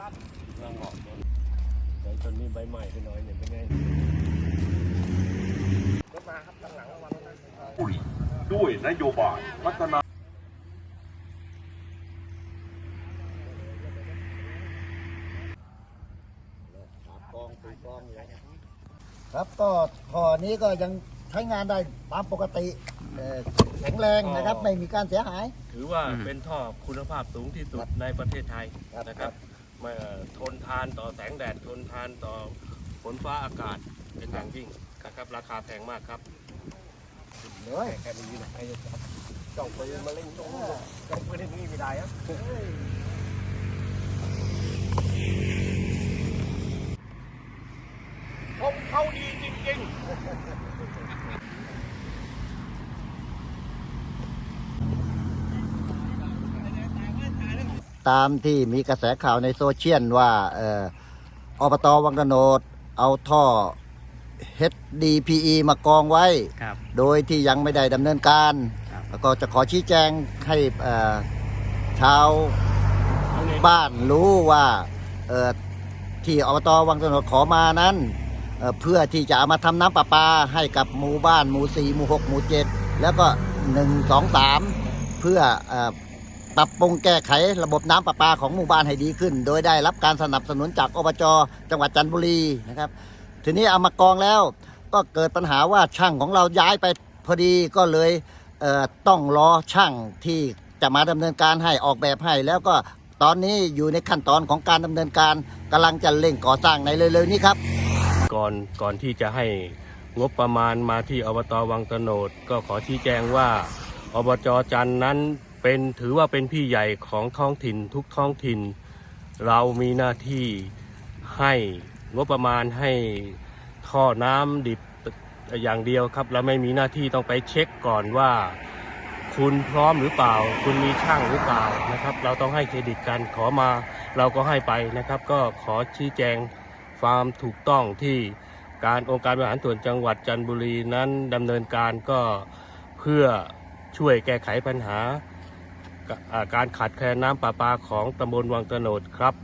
ร่างเหาะต้นใบต้นนี้ใบใหม่ไปหน่อยเนี่ยเป็นไงด้วยนโยบายพัฒนาครับก็ท่อนี้ก็ยังใช้งานได้ตามปกติเอ่อแข็งแรงนะครับ ไม่มีการเสียหาย ถือว่าเป็นท่อคุณภาพสูงที่สุดในประเทศไทยครับนะครับไม่เอ่อ ทนทานต่อแสงแดดทนทานต่อฝนฟ้าอากาศเป็นอย่างยิ่งนะครับ ราคาแพงมากครับเลยแค่นี้นะไรจะจับจ้องปืนมาเล่นตรงเจ้องปืนนี่ไม่ได้อะเขาดีจริงๆ ตามที่มีกระแสข่าวในโซเชียลว่าเอ่ออบตวังกะโนดเอาท่อ HDPE มากองไว้ ครับ โดยที่ยังไม่ได้ดำเนินการ ครับแล้วก็จะขอชี้แจงให้เอ่อชาวบ้านรู้ว่าเอ่อที่อบตวังกะโนดขอมานั้นเอ่อเพื่อที่จะเอามาทำน้ำประปาให้กับหมู่บ้านหมู่สี่หมู่หกหมู่เจ็ดแล้วก็หนึ่งสองสามเพื่อเอ่อ ปรับปรุงแก้ไขระบบน้ำประปาของหมู่บ้านให้ดีขึ้น โดยได้รับการสนับสนุนจากอบจจังหวัดจันทบุรีนะครับ ทีนี้เอามากองแล้วก็เกิดปัญหาว่าช่างของเราย้ายไปพอดีก็เลยเต้องรอช่างที่จะมาดำเนินการให้ออกแบบให้แล้วก็ตอนนี้อยู่ในขั้นตอนของการดำเนินการกำลังจะเร่งก่อสร้างในเร็วๆนี้ครับ ก่อนก่อนที่จะให้งบประมาณมาที่อบตวังตโนดก็ขอชี้แจงว่าอบจจันท์นั้น เป็นถือว่าเป็นพี่ใหญ่ของท้องถิ่นทุกท้องถิ่น เรามีหน้าที่ให้งบประมาณให้ท่อน้ำดิบอย่างเดียวครับ เราไม่มีหน้าที่ต้องไปเช็คก่อนว่า คุณพร้อมหรือเปล่า คุณมีช่างหรือเปล่านะครับ เราต้องให้เครดิตกันขอมาเราก็ให้ไปนะครับ ก็ขอชี้แจงความถูกต้องที่การองค์การบริหารส่วนจังหวัดจันทบุรีนั้นดำเนินการก็เพื่อช่วยแก้ไขปัญหาอ่า การขาดแคลนน้ำประปาของตำบลวังตโนดครับ